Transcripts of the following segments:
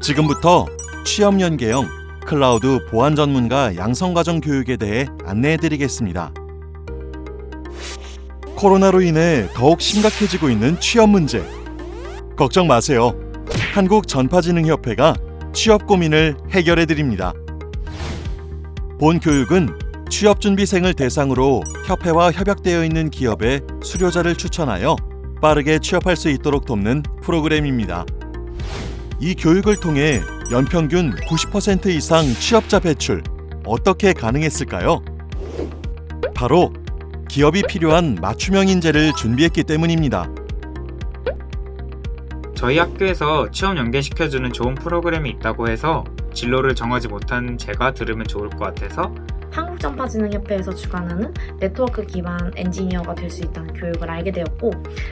지금부터 취업 연계형 클라우드 보안 전문가 양성 과정 교육에 대해 안내해 드리겠습니다. 코로나로 인해 더욱 심각해지고 있는 취업 문제. 걱정 마세요. 한국 전파지능협회가 취업 고민을 해결해 드립니다. 본 교육은 취업 준비생을 대상으로 협회와 협약되어 있는 기업의 수료자를 추천하여 빠르게 취업할 수 있도록 돕는 프로그램입니다. 이 교육을 통해 연평균 90% 이상 취업자 배출 어떻게 가능했을까요? 바로 기업이 필요한 맞춤형 인재를 준비했기 때문입니다. 저희 학교에서 취업 연계시켜주는 좋은 프로그램이 있다고 해서 진로를 정하지 못한 제가 들으면 좋을 것 같아서 한국전파진흥협회에서 주관하는 네트워크 기반 엔지니어가 될 수 있다는 교육을 알게 되었고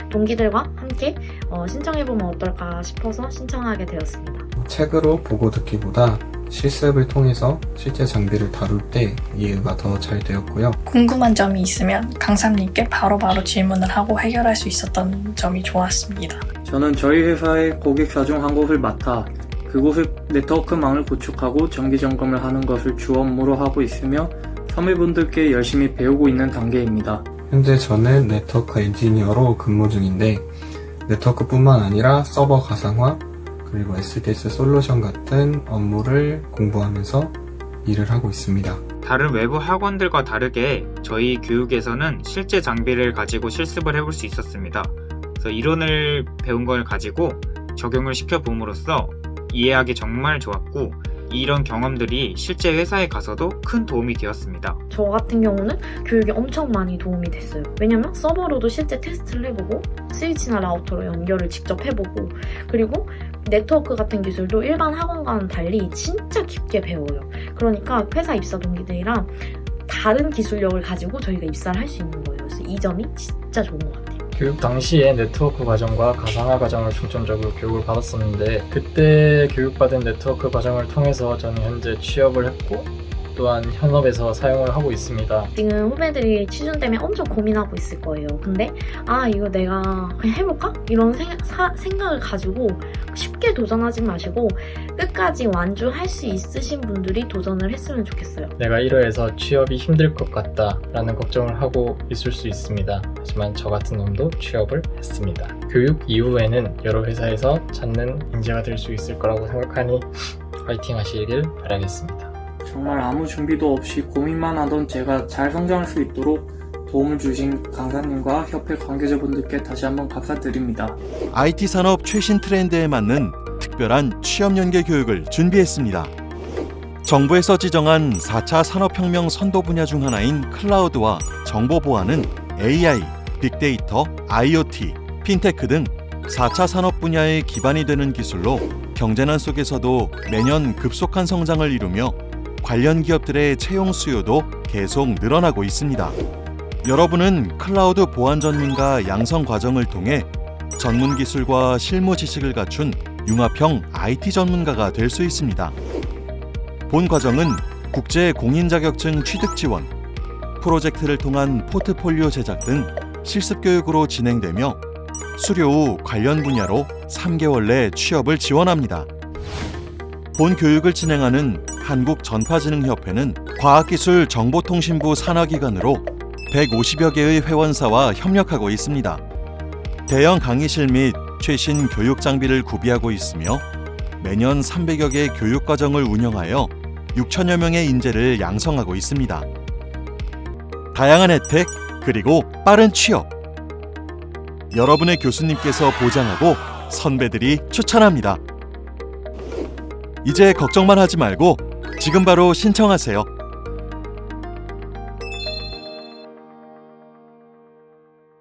동기들과 함께 어, 신청해보면 어떨까 싶어서 신청하게 되었습니다. 책으로 보고 듣기보다 실습을 통해서 실제 장비를 다룰 때 이해가 더 잘 되었고요. 궁금한 점이 있으면 강사님께 바로바로 질문을 하고 해결할 수 있었던 점이 좋았습니다. 저는 저희 회사의 고객사 중 한 곳을 맡아 그곳의 네트워크망을 구축하고 정기 점검을 하는 것을 주 업무로 하고 있으며 선배분들께 열심히 배우고 있는 단계입니다. 현재 저는 네트워크 엔지니어로 근무 중인데 네트워크뿐만 아니라 서버 가상화 그리고 SDS 솔루션 같은 업무를 공부하면서 일을 하고 있습니다. 다른 외부 학원들과 다르게 저희 교육에서는 실제 장비를 가지고 실습을 해볼 수 있었습니다. 그래서 이론을 배운 걸 가지고 적용을 시켜봄으로써 이해하기 정말 좋았고 이런 경험들이 실제 회사에 가서도 큰 도움이 되었습니다. 저 같은 경우는 교육이 엄청 많이 도움이 됐어요. 왜냐면 서버로도 실제 테스트를 해보고 스위치나 라우터로 연결을 직접 해보고 그리고 네트워크 같은 기술도 일반 학원과는 달리 진짜 깊게 배워요. 그러니까 회사 입사 동기들이랑 다른 기술력을 가지고 저희가 입사를 할 수 있는 거예요. 그래서 이 점이 진짜 좋은 것 같아요. 교육 당시에 네트워크 과정과 가상화 과정을 중점적으로 교육을 받았었는데 그때 교육받은 네트워크 과정을 통해서 저는 현재 취업을 했고 또한 현업에서 사용을 하고 있습니다. 지금 후배들이 취준 때문에 엄청 고민하고 있을 거예요. 근데 아 이거 내가 그냥 해볼까? 이런 생, 각을 가지고 쉽게 도전하지 마시고 끝까지 완주할 수 있으신 분들이 도전을 했으면 좋겠어요. 내가 이러해서 취업이 힘들 것 같다라는 걱정을 하고 있을 수 있습니다. 하지만 저 같은 놈도 취업을 했습니다. 교육 이후에는 여러 회사에서 찾는 인재가 될 수 있을 거라고 생각하니 파이팅 하시길 바라겠습니다. 정말 아무 준비도 없이 고민만 하던 제가 잘 성장할 수 있도록 도움을 주신 강사님과 협회 관계자분들께 다시 한번 감사드립니다. IT 산업 최신 트렌드에 맞는 특별한 취업 연계 교육을 준비했습니다. 정부에서 지정한 4차 산업혁명 선도 분야 중 하나인 클라우드와 정보 보안은 AI, 빅데이터, IoT, 핀테크 등 4차 산업 분야의 기반이 되는 기술로 경제난 속에서도 매년 급속한 성장을 이루며 관련 기업들의 채용 수요도 계속 늘어나고 있습니다. 여러분은 클라우드 보안 전문가 양성 과정을 통해 전문 기술과 실무 지식을 갖춘 융합형 IT 전문가가 될 수 있습니다. 본 과정은 국제 공인 자격증 취득 지원, 프로젝트를 통한 포트폴리오 제작 등 실습 교육으로 진행되며 수료 후 관련 분야로 3개월 내 취업을 지원합니다. 본 교육을 진행하는 한국전파진흥협회는 과학기술정보통신부 산하기관으로 150여 개의 회원사와 협력하고 있습니다. 대형 강의실 및 최신 교육 장비를 구비하고 있으며 매년 300여 개 교육 과정을 운영하여 6천여 명의 인재를 양성하고 있습니다. 다양한 혜택 그리고 빠른 취업. 여러분의 교수님께서 보장하고 선배들이 추천합니다. 이제 걱정만 하지 말고 지금 바로 신청하세요.